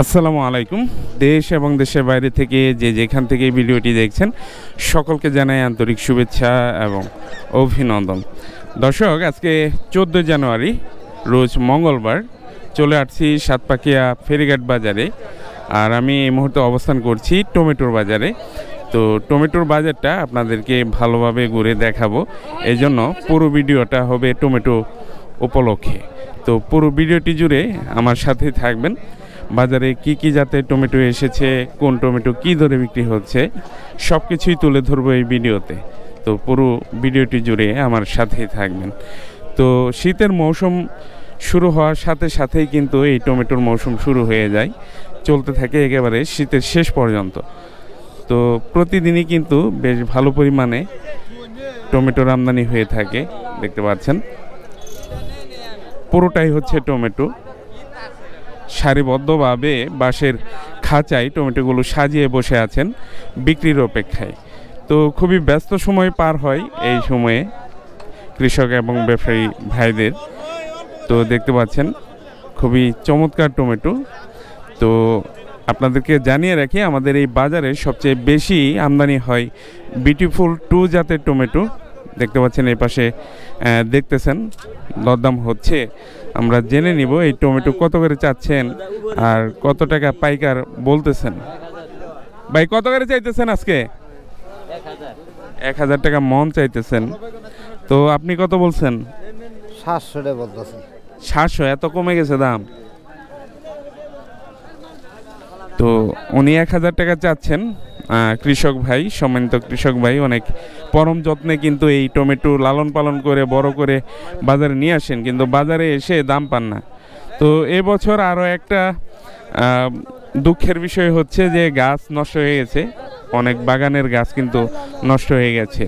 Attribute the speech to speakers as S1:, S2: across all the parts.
S1: আসসালামু আলাইকুম। দেশ এবং দেশের বাইরে থেকে যে যেখান থেকে ভিডিওটি দেখছেন, সকলকে জানাই আন্তরিক শুভেচ্ছা এবং অভিনন্দন। দর্শক, আজকে চোদ্দোই জানুয়ারি, রোজ মঙ্গলবার চলে আসছি সাতপাকিয়া ফেরিঘাট বাজারে। আর আমি এই মুহূর্তে অবস্থান করছি টমেটোর বাজারে। তো টমেটোর বাজারটা আপনাদেরকে ভালোভাবে ঘুরে দেখাবো। এই জন্য পুরো ভিডিওটা হবে টমেটো উপলক্ষে। তো পুরো ভিডিওটি জুড়ে আমার সাথে থাকবেন। বাজারে কি কি জাতের টমেটো এসেছে, কোন টমেটো কি দরে বিক্রি হচ্ছে সব কিছুই তুলে ধরবো এই ভিডিওতে। তো পুরো ভিডিওটি জুড়ে আমার সাথেই থাকবেন। তো শীতের মৌসুম শুরু হওয়ার সাথে সাথেই কিন্তু এই টমেটোর মৌসুম শুরু হয়ে যায়, চলতে থাকে একেবারে শীতের শেষ পর্যন্ত। তো প্রতিদিনই কিন্তু বেশ ভালো পরিমাণে টমেটোর আমদানি হয়ে থাকে, দেখতে পাচ্ছেন। পুরোটাই হচ্ছে টমেটো। সারিবদ্ধভাবে বাঁশের খাঁচায় টমেটোগুলো সাজিয়ে বসে আছেন বিক্রির অপেক্ষায়। তো খুবই ব্যস্ত সময় পার হয় এই সময়ে কৃষক এবং ব্যবসায়ী ভাইদের। তো দেখতে পাচ্ছেন, খুবই চমৎকার টমেটো। তো আপনাদেরকে জানিয়ে রাখি, আমাদের এই বাজারে সবচেয়ে বেশি আমদানি হয় বিউটিফুল টু জাতের টমেটো। দেখতে পাচ্ছেন এই পাশে দেখতেছেন দরদাম হচ্ছে। আমরা জেনে নিব এই টমেটো কত করে চাচ্ছেন আর কত টাকা পাইকার বলতেছেন। ভাই কত করে চাইতেছেন আজকে? এক হাজার টাকা মন চাইতেছেন। তো আপনি কত বলছেন?
S2: সাতশো টাকা বলতেছে।
S1: সাতশো এত কমে গেছে দাম। তো উনি এক হাজার টাকা চাচ্ছেন। কৃষক ভাই, সম্মানিত কৃষক ভাই, অনেক পরম যত্নে কিন্তু এই টমেটো লালন পালন করে, বড় করে বাজারে নিয়ে আসেন, কিন্তু বাজারে এসে দাম পান না। তো এবছর আরও একটা দুঃখের বিষয় হচ্ছে যে গাছ নষ্ট হয়ে গেছে, অনেক বাগানের গাছ কিন্তু নষ্ট হয়ে গেছে।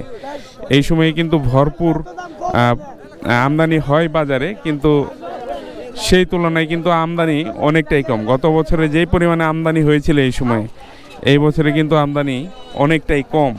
S1: এই সময়ে কিন্তু ভরপুর আমদানি হয় বাজারে, কিন্তু সেই তুলনায় কিন্তু আমদানি অনেকটাই কম। গত বছরে যেই পরিমাণে আমদানি হয়েছিল এই সময় এই বছরে কিন্তু আমদানি অনেকটাই কম।